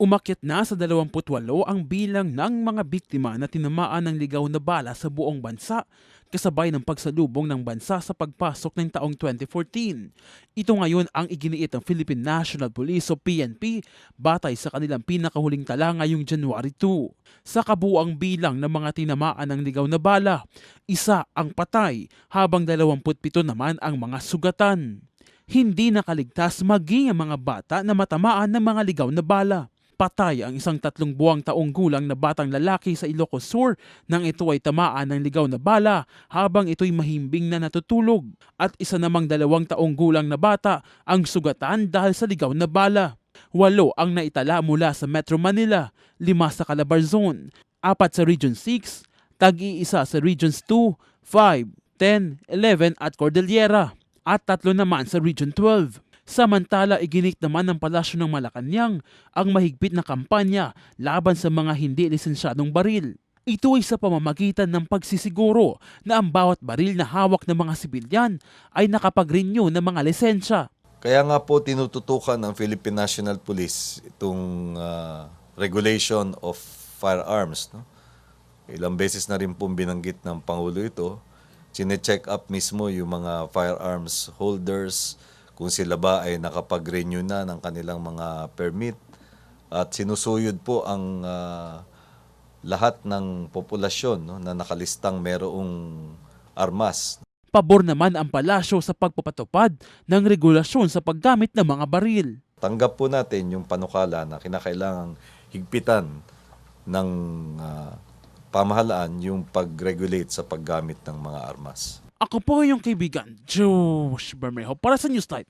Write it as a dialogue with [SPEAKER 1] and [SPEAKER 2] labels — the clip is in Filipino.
[SPEAKER 1] Umakyat na sa 28 ang bilang ng mga biktima na tinamaan ng ligaw na bala sa buong bansa kasabay ng pagsalubong ng bansa sa pagpasok ng taong 2014. Ito ngayon ang iginiit ng Philippine National Police o PNP batay sa kanilang pinakahuling tala ngayong January 2. Sa kabuang bilang ng mga tinamaan ng ligaw na bala, isa ang patay habang 27 naman ang mga sugatan. Hindi nakaligtas maging ang mga bata na matamaan ng mga ligaw na bala. Patay ang isang tatlong buwang taong gulang na batang lalaki sa Ilocos Sur nang ito ay tamaan ng ligaw na bala habang ito'y mahimbing na natutulog. At isa namang dalawang taong gulang na bata ang sugatan dahil sa ligaw na bala. Walo ang naitala mula sa Metro Manila, lima sa Calabar Zone, apat sa Region 6, tag-iisa sa Regions 2, 5, 10, 11 at Cordillera, at tatlo naman sa Region 12. Samantala, iginik naman ng palasyo ng Malacanang ang mahigpit na kampanya laban sa mga hindi lisensyadong baril. Ito ay sa pamamagitan ng pagsisiguro na ang bawat baril na hawak ng mga sibilyan ay nakapag-renew ng mga lisensya.
[SPEAKER 2] Kaya nga po tinututukan ng Philippine National Police itong ah, regulation of firearms. No? Ilang beses na rin pong binanggit ng Pangulo ito. Sine-check up mismo yung mga firearms holders, kung sila ba ay nakapag-renew na ng kanilang mga permit. At sinusuyod po ang ah, lahat ng populasyon no, na nakalistang merong armas.
[SPEAKER 1] Pabor naman ang palasyo sa pagpapatupad ng regulasyon sa paggamit ng mga baril.
[SPEAKER 2] tanggap po natin yung panukala na kinakailangang higpitan ng ah, pamahalaan yung pag-regulate sa paggamit ng mga armas.
[SPEAKER 1] Ako po yung kaibigan, Josh Bermejo para sa News Type.